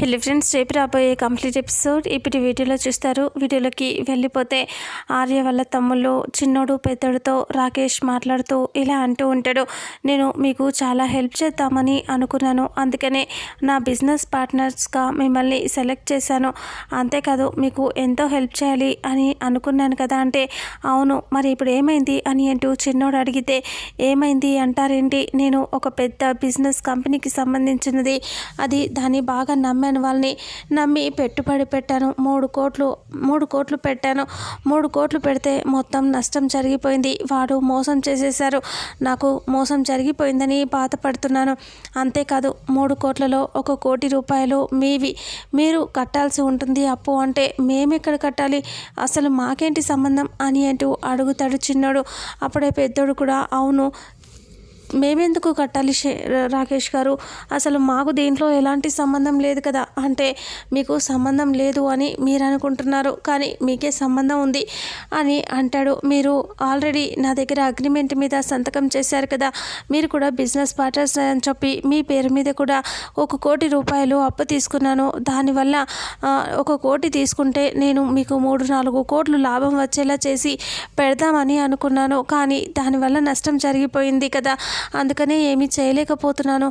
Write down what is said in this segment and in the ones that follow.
Hello friends రేపు రాబోయే complete episode ఇప్పుడు వీడియోలో చూస్తారు. వీడియోలోకి వెళ్ళిపోతే ఆర్య వాళ్ళ తమ్ముళ్ళు చిన్నోడు పెద్దోడుతో రాకేష్ మాట్లాడుతూ ఇలా అంటూ ఉంటాడు. నేను మీకు చాలా హెల్ప్ చేద్దామని అనుకున్నాను. అందుకనే నా బిజినెస్ పార్ట్నర్స్గా మిమ్మల్ని సెలెక్ట్ చేశాను. అంతేకాదు మీకు ఎంతో హెల్ప్ చేయాలి అని అనుకున్నాను కదా అంటే అవును మరి ఇప్పుడు ఏమైంది అని అంటూ చిన్నోడు అడిగితే ఏమైంది అంటారేంటి? నేను ఒక పెద్ద బిజినెస్ కంపెనీకి సంబంధించినది. అది దాన్ని బాగా నమ్మాను. వాళ్ళని నమ్మి పెట్టుబడి పెట్టాను. మూడు కోట్లు మూడు కోట్లు పెట్టాను. మూడు కోట్లు పెడితే మొత్తం నష్టం జరిగిపోయింది. వాడు మోసం చేసేశారు. నాకు మోసం జరిగిపోయిందని బాధపడుతున్నాను. అంతేకాదు మూడు కోట్లలో ఒక కోటి రూపాయలు మీవి. మీరు కట్టాల్సి ఉంటుంది అప్పు అంటే మేమెక్కడ కట్టాలి? అసలు మాకేంటి సంబంధం? అని అంటూ అడుగుతాడు చిన్నోడు. అప్పుడే పెద్దోడు కూడా అవును మేమెందుకు కట్టాలి రాకేష్ గారు? అసలు మాకు దీంట్లో ఎలాంటి సంబంధం లేదు కదా? అంటే మీకు సంబంధం లేదు అని మీరు అనుకుంటున్నారు కానీ మీకే సంబంధం ఉంది అని అంటాడు. మీరు ఆల్రెడీ నా దగ్గర అగ్రిమెంట్ మీద సంతకం చేశారు కదా? మీరు కూడా బిజినెస్ పార్టర్స్ అని చెప్పి మీ పేరు మీద కూడా ఒక కోటి రూపాయలు అప్పు తీసుకున్నాను. దానివల్ల ఒక కోటి తీసుకుంటే నేను మీకు మూడు నాలుగు కోట్లు లాభం వచ్చేలా చేసి పెడదామని అనుకున్నాను. కానీ దానివల్ల నష్టం జరిగిపోయింది కదా? అందుకనే ఏమీ చేయలేకపోతున్నాను.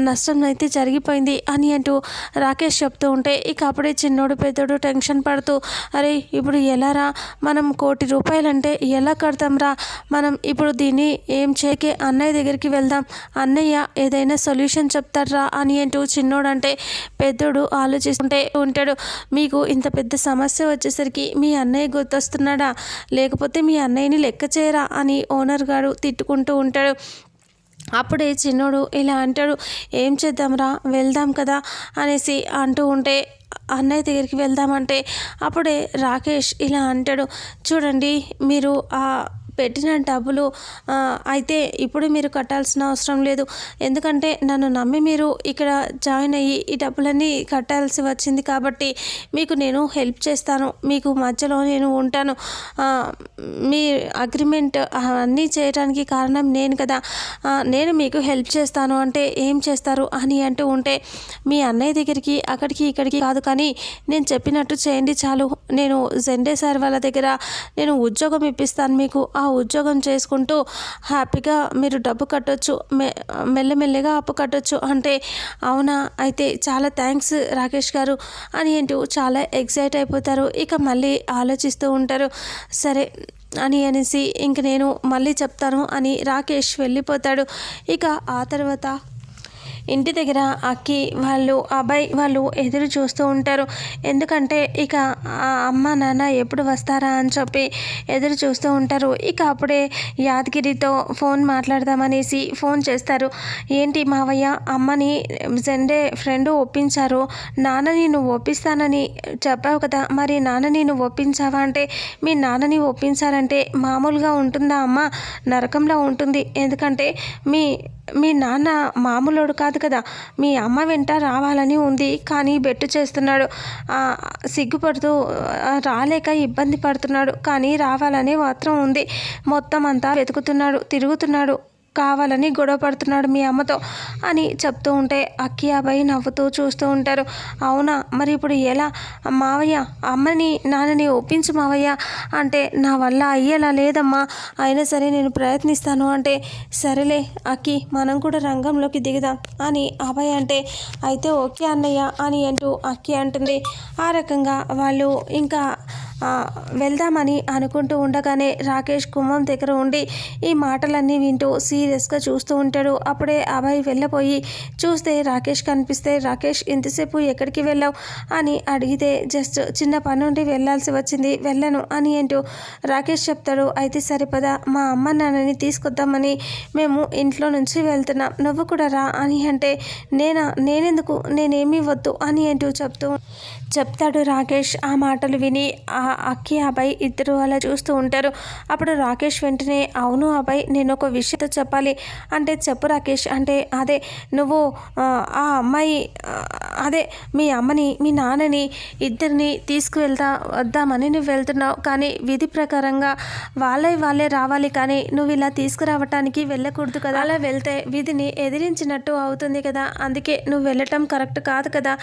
నష్టం అయితే జరిగిపోయింది అని అంటూ రాకేష్ చెప్తూ ఉంటే ఇక అప్పుడే చిన్నోడు పెద్దోడు టెన్షన్ పడుతూ అరే ఇప్పుడు ఎలా రా? మనం కోటి రూపాయలంటే ఎలా కడతాంరా మనం ఇప్పుడు దీన్ని ఏం చేయకే అన్నయ్య దగ్గరికి వెళ్దాం. అన్నయ్య ఏదైనా సొల్యూషన్ చెప్తారా అని అంటూ చిన్నోడు అంటే పెద్దోడు ఆలోచిస్తుంటే ఉంటాడు మీకు ఇంత పెద్ద సమస్య వచ్చేసరికి మీ అన్నయ్య గుర్తొస్తున్నాడా? లేకపోతే మీ అన్నయ్యని లెక్క చేయరా? అని ఓనర్ గారు తిట్టుకుంటూ ఉంటాడు. అప్పుడే చిన్నోడు ఇలా అంటాడు ఏం చేద్దాంరా? వెళ్దాం కదా? అనేసి అంటూ ఉంటే అన్నయ్య దగ్గరికి వెళ్దామంటే అప్పుడే రాకేష్ ఇలా అంటాడు చూడండి మీరు ఆ పెట్టిన డబ్బులు అయితే ఇప్పుడు మీరు కట్టాల్సిన అవసరం లేదు. ఎందుకంటే నన్ను నమ్మి మీరు ఇక్కడ జాయిన్ అయ్యి ఈ డబ్బులన్నీ కట్టాల్సి వచ్చింది కాబట్టి మీకు నేను హెల్ప్ చేస్తాను. మీకు మధ్యలో నేను ఉంటాను. మీ అగ్రిమెంట్ అన్నీ చేయడానికి కారణం నేను కదా. నేను మీకు హెల్ప్ చేస్తాను. అంటే ఏం చేస్తారు అని అంటూ ఉంటే మీ అన్నయ్య దగ్గరికి అక్కడికి ఇక్కడికి కాదు కానీ నేను చెప్పినట్టు చేయండి చాలు. నేను జెండే సార్ వాళ్ళ దగ్గర నేను ఉద్యోగం ఇప్పిస్తాను మీకు. ఆ ఆ ఉద్యోగం చేసుకుంటూ హ్యాపీగా మీరు డబ్బు కట్టొచ్చు మె మెల్లమెల్లగా అప్పు కట్టొచ్చు. అంటే అవునా? అయితే చాలా థ్యాంక్స్ రాకేష్ గారు. అని అంటూ చాలా ఎగ్జైట్ అయిపోతారు. ఇక మళ్ళీ ఆలోచిస్తూ ఉంటారు. సరే అని అనేసి ఇంక నేను మళ్ళీ చెప్తాను అని రాకేష్ వెళ్ళిపోతాడు. ఇక ఆ తర్వాత ఇంటి దగ్గర అక్కి వాళ్ళు అబ్బాయి వాళ్ళు ఎదురు చూస్తూ ఉంటారు. ఎందుకంటే ఇక ఆ అమ్మ నాన్న ఎప్పుడు వస్తారా అని చెప్పి ఎదురు చూస్తూ ఉంటారు. ఇక అప్పుడే యాదగిరితో ఫోన్ మాట్లాడదామనేసి ఫోన్ చేస్తారు. ఏంటి మావయ్య అమ్మని జెండే ఫ్రెండ్ ఒప్పించారు. నాన్నని నువ్వు ఒప్పిస్తానని చెప్పావు కదా మరి నాన్నని నువ్వు ఒప్పించావా అంటే మీ నాన్నని ఒప్పించాలంటే మామూలుగా ఉంటుందా అమ్మ? నరకంలో ఉంటుంది. ఎందుకంటే మీ మీ నాన్న మామూలోడు కాదు కదా. మీ అమ్మ వెంట రావాలని ఉంది. కానీ బెట్టు చేస్తున్నాడు. సిగ్గుపడుతూ రాలేక ఇబ్బంది పడుతున్నాడు. కానీ రావాలని మాత్రం ఉంది. మొత్తం అంతా వెతుకుతున్నాడు తిరుగుతున్నాడు. కావాలని గొడవ పడుతున్నాడు మీ అమ్మతో అని చెప్తూ ఉంటే అక్కి అబ్బాయి నవ్వుతూ చూస్తూ ఉంటారు. అవునా? మరి ఇప్పుడు ఎలా? మావయ్య అమ్మని నాన్నని ఒప్పించు మావయ్య అంటే నా వల్ల అయ్యేలా లేదమ్మా. అయినా సరే నేను ప్రయత్నిస్తాను అంటే సరేలే అక్కి మనం కూడా రంగంలోకి దిగుదాం అని అబ్బాయి అంటే అయితే ఓకే అన్నయ్య అని అంటూ అక్కి అంటుంది. ఆ రకంగా వాళ్ళు ఇంకా వెళ్దామని అనుకుంటూ ఉండగానే రాకేష్ కుంభం దగ్గర ఉండి ఈ మాటలన్నీ వింటూ సీరియస్గా చూస్తూ ఉంటాడు. అప్పుడే అభయ్ వెళ్ళపోయి చూస్తే రాకేష్ కనిపిస్తే రాకేష్ ఇంతసేపు ఎక్కడికి వెళ్ళావు? అని అడిగితే జస్ట్ చిన్న పని నుండి వెళ్ళాల్సి వచ్చింది వెళ్ళను అని అంటూ రాకేష్ చెప్తాడు. అయితే సరిపదా మా అమ్మ నాన్నని తీసుకొద్దామని మేము ఇంట్లో నుంచి వెళ్తున్నాం. నువ్వు కూడా రా అని అంటే నేనా? నేనెందుకు? నేనేమీ వద్దు అని అంటూ చెప్తూ చెప్తాడు రాకేష్. ఆ మాటలు విని ఆ అక్కి అబ్బాయి ఇద్దరు అలా చూస్తూ ఉంటారు. అప్పుడు రాకేష్ వెంటనే అవును అబ్బాయి నేను ఒక విషయంతో చెప్పాలి. అంటే చెప్పు రాకేష్ అంటే అదే నువ్వు ఆ, అమ్మాయి అదే మీ అమ్మని మీ నాన్నని ఇద్దరిని తీసుకువెళ్తా వద్దామని నువ్వు వెళ్తున్నావు. కానీ విధి ప్రకారంగా వాళ్ళే వాళ్ళే రావాలి. కానీ నువ్వు ఇలా తీసుకురావటానికి వెళ్ళకూడదు కదా. అలా వెళ్తే విధిని ఎదిరించినట్టు అవుతుంది కదా. అందుకే నువ్వు వెళ్ళటం కరెక్ట్ కాదు కదా.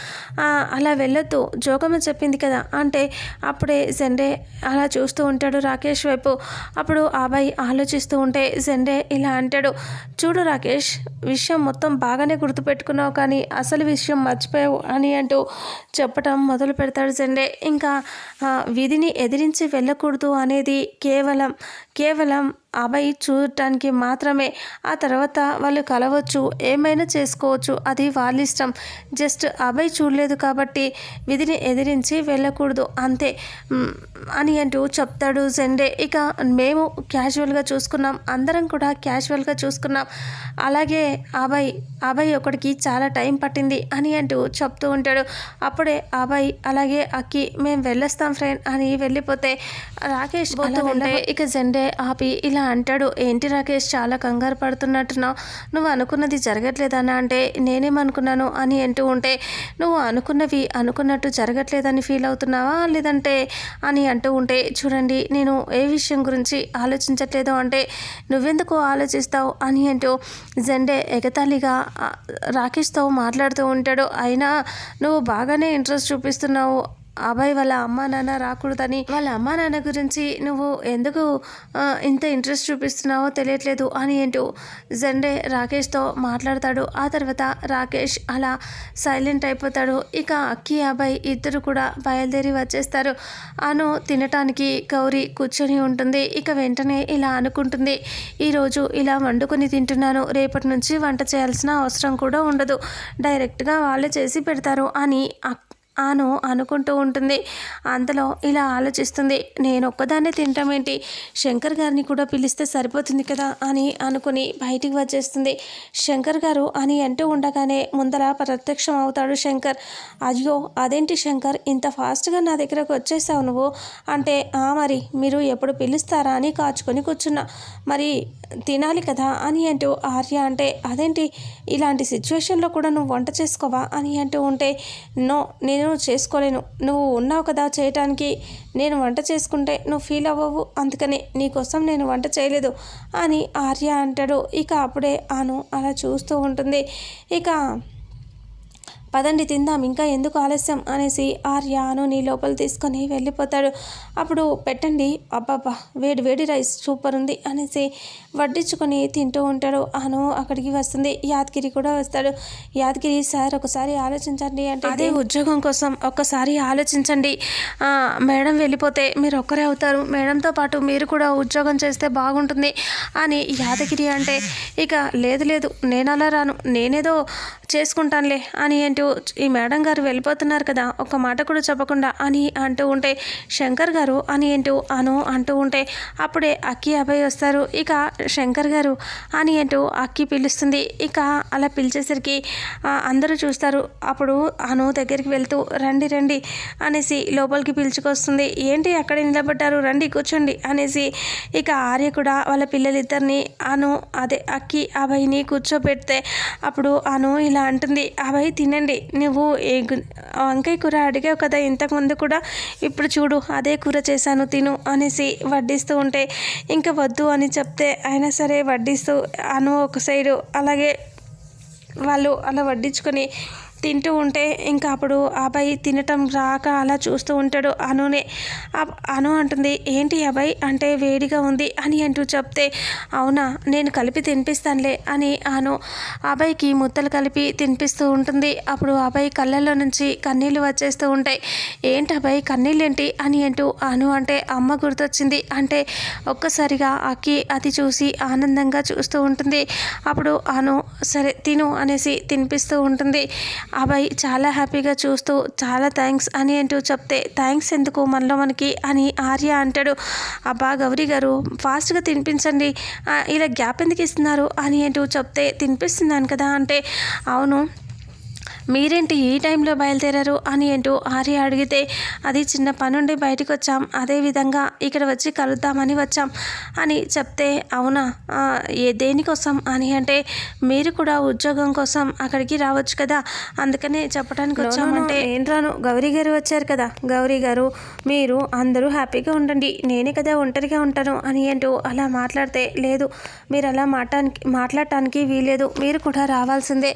అలా వెళ్ళొద్దు. జోగమ్మ చెప్పింది కదా. అంటే అప్పుడే జెండే అలా చూస్తూ ఉంటాడు రాకేష్ వైపు. అప్పుడు ఆ అబ్బాయి ఆలోచిస్తూ ఉంటే జెండే ఇలా అంటాడు. చూడు రాకేష్ విషయం మొత్తం బాగానే గుర్తుపెట్టుకున్నావు కానీ అసలు విషయం మర్చిపోయి మర్చిపోయావు అని అంటూ చెప్పటం మొదలు పెడతాడు సండే ఇంకా విధిని ఎదిరించి వెళ్ళకూడదు అనేది కేవలం కేవలం అబ్బాయి చూడటానికి మాత్రమే ఆ తర్వాత వాళ్ళు కలవచ్చు ఏమైనా చేసుకోవచ్చు అది వాళ్ళ ఇష్టం. జస్ట్ అబ్బాయి చూడలేదు కాబట్టి విధిని ఎదిరించి వెళ్ళకూడదు అంతే. అని అంటూ చెప్తాడు జెండే. ఇక మేము క్యాజువల్గా చూసుకున్నాం అందరం కూడా క్యాజువల్గా చూసుకున్నాం. అలాగే అబ్బాయి అబ్బాయి ఒకడికి చాలా టైం పట్టింది అని అంటూ చెప్తూ ఉంటాడు. అప్పుడే అబ్బాయి అలాగే అక్కి మేము వెళ్ళొస్తాం ఫ్రెండ్ అని వెళ్ళిపోతే రాకేష్ పోతూ ఉంటే ఇక జెండే ఆపి ఇలా అంటాడు ఏంటి రాకేష్ చాలా కంగారు పడుతున్నట్టున్నావు. నువ్వు అనుకున్నది జరగట్లేదని అంటే నేనేమనుకున్నాను? అని అంటూ ఉంటే నువ్వు అనుకున్నవి అనుకున్నట్టు జరగట్లేదని ఫీల్ అవుతున్నావా లేదంటే? అని అంటూ ఉంటే చూడండి నేను ఏ విషయం గురించి ఆలోచించట్లేదు అంటే నువ్వెందుకు ఆలోచిస్తావు? అని అంటూ జెండే ఎగతాళిగా రాకేష్తో మాట్లాడుతూ ఉంటాడు. అయినా నువ్వు బాగానే ఇంట్రెస్ట్ చూపిస్తున్నావు. అబ్బాయి వాళ్ళ అమ్మా నాన్న రాకూడదని వాళ్ళ అమ్మా నాన్న గురించి నువ్వు ఎందుకు ఇంత ఇంట్రెస్ట్ చూపిస్తున్నావో తెలియట్లేదు అని ఏంటో జెండే రాకేష్తో మాట్లాడతాడు. ఆ తర్వాత రాకేష్ అలా సైలెంట్ అయిపోతాడు. ఇక అక్కి అబ్బాయి ఇద్దరు కూడా బయలుదేరి వచ్చేస్తారు. అను తినటానికి గౌరీ కూర్చొని ఉంటుంది. ఇక వెంటనే ఇలా అనుకుంటుంది ఈరోజు ఇలా వండుకొని తింటున్నాను. రేపటి నుంచి వంట చేయాల్సిన అవసరం కూడా ఉండదు. డైరెక్ట్గా వాళ్ళే చేసి పెడతారు అని అక్ ఆను అనుకుంటూ ఉంటుంది. అంతలో ఇలా ఆలోచిస్తుంది నేను ఒక్కదాన్నే తింటామేంటి శంకర్ గారిని కూడా పిలిస్తే సరిపోతుంది కదా? అని అనుకుని బయటికి వచ్చేస్తుంది. శంకర్ గారు అని అంటూ ఉండగానే ముందర ప్రత్యక్షం అవుతాడు శంకర్. అయ్యో అదేంటి శంకర్? ఇంత ఫాస్ట్గా నా దగ్గరకు వచ్చేసావు నువ్వు? అంటే "ఆ, మరి మీరు ఎప్పుడు పిలుస్తారా? అని కాచుకొని కూర్చున్నా. మరి తినాలి కదా అని అంటూ ఆర్య అంటే అదేంటి? ఇలాంటి సిచ్యువేషన్లో కూడా నువ్వు వంట చేసుకోవా? అని అంటూ ఉంటే నో నేను చేసుకోలేను. నువ్వు ఉన్నావు కదా చేయటానికి. నేను వంట చేసుకుంటే నువ్వు ఫీల్ అవ్వవు. అందుకని నీకోసం నేను వంట చేయలేదు. అని ఆర్య అంటాడు. ఇక అప్పుడే ఆను అలా చూస్తూ ఉంటుంది. ఇక పదండి తిందాం ఇంకా ఎందుకు ఆలస్యం? అనేసి ఆర్య అనుని లోపల తీసుకొని వెళ్ళిపోతాడు. అప్పుడు పెట్టండి అబ్బాబ్బా వేడి వేడి రైస్ సూపర్ ఉంది అనేసి వడ్డించుకొని తింటూ ఉంటాడు. అను అక్కడికి వస్తుంది యాదగిరి కూడా వస్తాడు. యాదగిరి సార్ ఒకసారి ఆలోచించండి అంటే అదే ఉద్యోగం కోసం ఒక్కసారి ఆలోచించండి. మేడం వెళ్ళిపోతే మీరు ఒక్కరే అవుతారు. మేడంతో పాటు మీరు కూడా ఉద్యోగం చేస్తే బాగుంటుంది అని యాదగిరి అంటే ఇక లేదు లేదు నేను అలా రాను. నేనేదో చేసుకుంటానులే అని అంటూ ఈ మేడం గారు వెళ్ళిపోతున్నారు కదా. ఒక మాట కూడా చెప్పకుండా అని అంటూ ఉంటే శంకర్ గారు అని అంటూ అను అంటూ ఉంటే అప్పుడే అక్కి అబ్బాయి వస్తారు. ఇక శంకర్ గారు అని అంటూ అక్కి పిలుస్తుంది. ఇక అలా పిలిచేసరికి అందరూ చూస్తారు. అప్పుడు అను దగ్గరికి వెళ్తూ రండి రండి అనేసి లోపలికి పిలుచుకొస్తుంది. ఏంటి అక్కడే నిలబడ్డారు? రండి కూర్చోండి అనేసి ఇక ఆర్య కూడా వాళ్ళ పిల్లలిద్దరిని అను అదే అక్కి అభయ్ని కూర్చోబెడితే అప్పుడు అను ఇలా అంటుంది. అవి తినండి. నువ్వు ఏ వంకాయ కూర అడిగావు కదా ఇంతకుముందు కూడా. ఇప్పుడు చూడు అదే కూర చేశాను తిను అనేసి వడ్డిస్తూ ఉంటే ఇంకా వద్దు అని చెప్తే అయినా సరే వడ్డిస్తూ అను ఒక సైడు. అలాగే వాళ్ళు అలా వడ్డించుకొని తింటూ ఉంటే ఇంకా అప్పుడు అబ్బాయి తినటం రాక అలా చూస్తూ ఉంటాడు అనునే. అను అంటుంది ఏంటి అబ్బాయి? అంటే వేడిగా ఉంది అని అంటూ చెప్తే అవునా నేను కలిపి తినిపిస్తానులే అని అను. అబ్బాయికి ముద్దలు కలిపి తినిపిస్తూ ఉంటుంది. అప్పుడు అబ్బాయి కళ్ళల్లో నుంచి కన్నీళ్ళు వచ్చేస్తూ ఉంటాయి. ఏంటి అబ్బాయి కన్నీళ్ళు ఏంటి అని అంటూ అను అంటే అమ్మ గుర్తొచ్చింది. అంటే ఒక్కసారిగా అక్కి అది చూసి ఆనందంగా చూస్తూ ఉంటుంది. అప్పుడు అను సరే తిను అనేసి తినిపిస్తూ ఉంటుంది. అబ్బాయి చాలా హ్యాపీగా చూస్తూ చాలా థ్యాంక్స్ అని అంటూ చెప్తే థ్యాంక్స్ ఎందుకు మనలో మనకి? అని ఆర్య అంటాడు. అబ్బా గౌరీ గారు ఫాస్ట్గా తినిపించండి. ఇలా గ్యాప్ ఎందుకు ఇస్తున్నారు? అని అంటూ చెప్తే తినిపిస్తున్నాను కదా. అంటే అవును మీరేంటి ఈ టైంలో బయలుదేరారు అని అంటూ ఆర్య అడిగితే అది చిన్న పనుండి బయటకు వచ్చాం అదేవిధంగా ఇక్కడ వచ్చి కలుద్దామని వచ్చాం. అని చెప్తే అవునా? ఏ దేనికోసం? అని అంటే మీరు కూడా ఉద్యోగం కోసం అక్కడికి రావచ్చు కదా. అందుకనే చెప్పడానికి వచ్చామంటే నేను రాను. గౌరీ గారు వచ్చారు కదా. గౌరీ గారు మీరు అందరూ హ్యాపీగా ఉండండి. నేనే కదా ఒంటరిగా ఉంటాను అని అంటూ అలా మాట్లాడితే లేదు మీరు అలా మాట్లాడానికి మాట్లాడటానికి వీలేదు మీరు కూడా రావాల్సిందే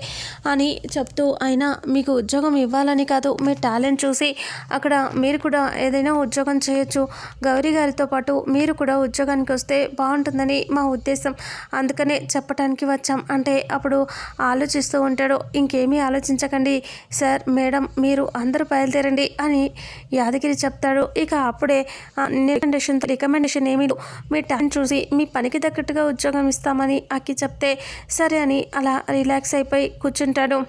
అని చెప్తూ అయినా మీకు ఉద్యోగం ఇవ్వాలని కాదు మీ టాలెంట్ చూసి అక్కడ మీరు కూడా ఏదైనా ఉద్యోగం చేయొచ్చు. గౌరీ గారితో పాటు మీరు కూడా ఉద్యోగానికి వస్తే బాగుంటుందని మా ఉద్దేశం. అందుకనే చెప్పడానికి వచ్చాం. అంటే అప్పుడు ఆలోచిస్తూ ఉంటాడు. ఇంకేమీ ఆలోచించకండి. సార్ మేడం మీరు అందరూ బయలుదేరండి అని యాదగిరి చెప్తాడు. ఇక అప్పుడే రికమెండేషన్ రికమెండేషన్ ఏమీ లేదు. మీ టాలెంట్ చూసి మీ పనికి తగ్గట్టుగా ఉద్యోగం ఇస్తామని అక్కి చెప్తే సరే అని అలా రిలాక్స్ అయిపోయి కూర్చుంటాడు.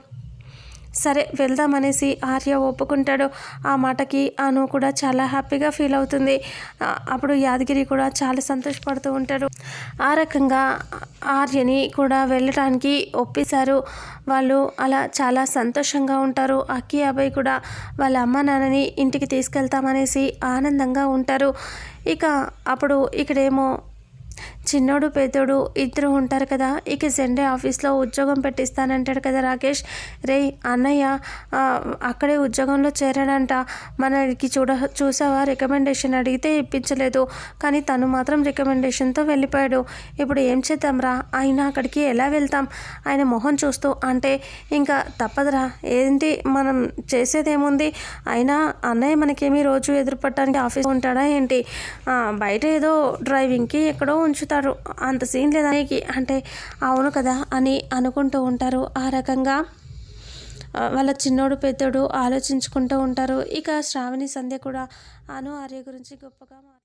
సరే వెళ్దామనేసి ఆర్య ఒప్పుకుంటాడు. ఆ మాటకి అను కూడా చాలా హ్యాపీగా ఫీల్ అవుతుంది. అప్పుడు యాదగిరి కూడా చాలా సంతోషపడుతూ ఉంటాడు. ఆ రకంగా ఆర్యని కూడా వెళ్ళటానికి ఒప్పిశారు. వాళ్ళు అలా చాలా సంతోషంగా ఉంటారు. అక్కి అబ్బాయి కూడా వాళ్ళ అమ్మ నాన్నని ఇంటికి తీసుకెళ్తామనేసి ఆనందంగా ఉంటారు. ఇక అప్పుడు ఇక్కడేమో చిన్నోడు పేదోడు ఇద్దరు ఉంటారు కదా. ఇక సండే ఆఫీస్లో ఉద్యోగం పెట్టిస్తానంటాడు కదా రాకేష్. రే అన్నయ్య అక్కడే ఉద్యోగంలో చేరాడంట. మనకి చూడ చూసావా? రికమెండేషన్ అడిగితే ఇప్పించలేదు. కానీ తను మాత్రం రికమెండేషన్తో వెళ్ళిపోయాడు. ఇప్పుడు ఏం చేద్దాంరా ఆయన అక్కడికి ఎలా వెళ్తాం? ఆయన మొహం చూస్తూ అంటే ఇంకా తప్పదురా. ఏంటి మనం చేసేదేముంది? అయినా అన్నయ్య మనకేమీ రోజు ఎదురుపడటానికి ఆఫీస్ ఉంటాడా ఏంటి? బయట ఏదో డ్రైవింగ్కి ఎక్కడో ఉంచుతాడు. ఉంటారు అంత సీన్ లేదా అంటే అవును కదా అని అనుకుంటూ ఉంటారు. ఆ రకంగా వాళ్ళ చిన్నోడు పెద్దోడు ఆలోచించుకుంటూ ఉంటారు. ఇక శ్రావణి సంధ్య కూడా అను ఆర్య గురించి గొప్పగా